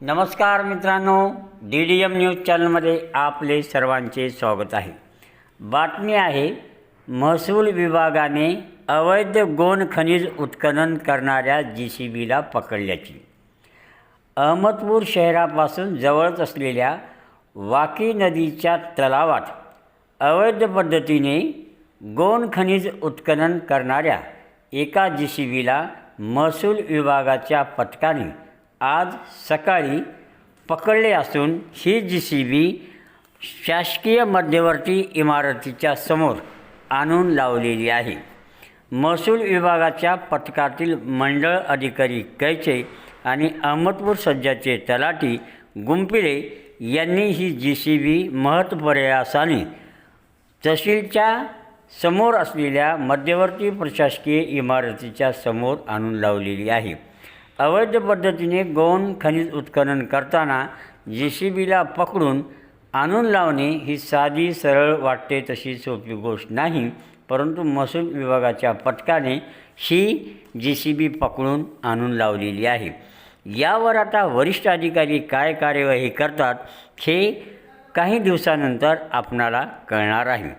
नमस्कार मित्रांनो D D M news चॅनलमध्ये आपले सर्वांचे स्वागत आहे. बातमी आहे महसूल विभागाने अवैध गोन खनिज उत्खनन करणाऱ्या जी सी बीला पकडल्याची. अहमदपूर शहरापासून जवळच असलेल्या वाकी नदीच्या तलावात अवैध पद्धतीने गोन खनिज उत्खनन करणाऱ्या एका जी सी बीला महसूल विभागाच्या पथकाने आज सकाळी पकडले असून ही जी सी बी शासकीय मध्यवर्ती इमारतीच्या समोर आणून लावलेली आहे. महसूल विभागाच्या पथकातील मंडळ अधिकारी कैचे आणि अहमदपूर सज्जाचे तलाठी गुंपिले यांनी ही जी सी बी महत्प्रयासाने तहसीलच्या समोर असलेल्या मध्यवर्ती प्रशासकीय इमारतीच्या समोर आणून लावलेली आहे. अवैध पद्धतीने गौण खनिज उत्खनन करताना जे सी बीला पकडून आणून लावणे ही साधी सरळ वाटते तशी सोपी गोष्ट नाही परंतु महसूल विभागाच्या पथकाने ही जी सी बी पकडून आणून लावलेली आहे. यावर आता वरिष्ठ अधिकारी काय कार्यवाही करतात हे काही दिवसानंतर आपणाला कळणार आहे.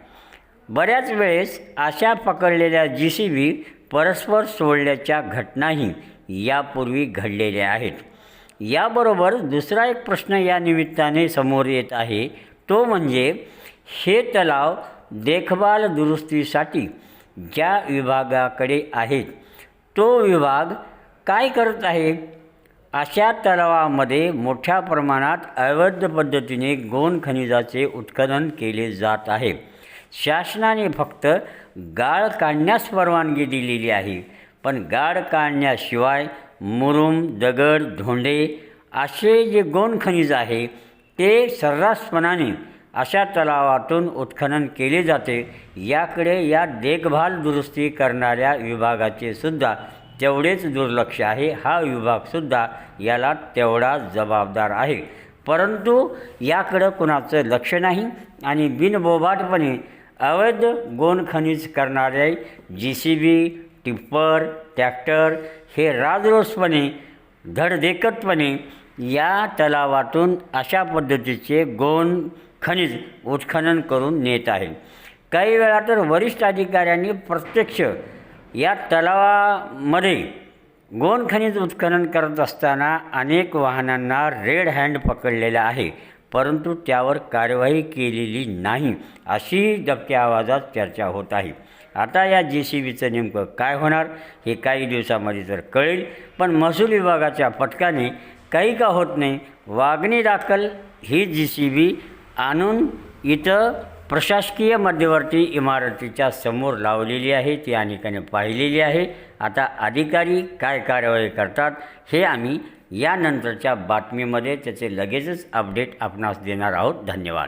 बऱ्याच वेळेस अशा पकडलेल्या जी सी बी परस्पर सोडल्याच्या घटनाही यापूर्वी घडलेल्या आहेत. याबरोबर दुसरा एक प्रश्न या निमित्ताने समोर येत आहे. तो म्हणजे हे तलाव देखभाल दुरुस्तीसाठी ज्या विभागाकडे आहेत तो विभाग काय करत आहे? अशा तलावामध्ये मोठ्या प्रमाणात अवैध पद्धतीने गोन खनिजाचे उत्खनन केले जात आहे. शासनाने फक्त गाळ काढण्यास परवानगी दिलेली आहे. पण गाळ काढण्याशिवाय मुरुम दगड धोंडे असे जे गोण खनिज आहे ते सर्रासपणाने अशा तलावातून उत्खनन केले जाते. याकडे या देखभाल दुरुस्ती करणाऱ्या विभागाचे सुद्धा तेवढेच दुर्लक्ष आहे. हा विभागसुद्धा याला तेवढा जबाबदार आहे. परंतु याकडं कुणाचं लक्ष नाही आणि बिनबोबाटपणे अवैध गोन खनिज करणारे J C B tipper tractor हे राजरोसपणे धडदेकटपणे या तलावातून अशा पद्धतीचे गोन खनिज उत्खनन करून नेत आहे. काही वेळा तर वरिष्ठ अधिकाऱ्यांनी प्रत्यक्ष या तलावामध्ये गोन खनिज उत्खनन करत असताना अनेक वाहनांना रेड हँड पकडलेला आहे. परंतु त्यावर कार्यवाही केलेली नाही अशी दबक्या आवाजात चर्चा होत आहे. आता या जे सी बीचं नेमकं काय होणार हे काही दिवसामध्ये तर कळेल पण महसूल विभागाच्या पथकाने काही का होत नाही वागणी दाखल ही जी सी बी आणून इथं प्रशासकीय मध्यवर्ती इमारतीच्या समोर लावलेली आहे ती अनेकाने पाहिलेली आहे. आता अधिकारी काय कार्यवाही करतात हे आम्ही यानंतरच्या बातमीमध्ये त्याचे लगेचच अपडेट आपणास देणार आहोत. धन्यवाद.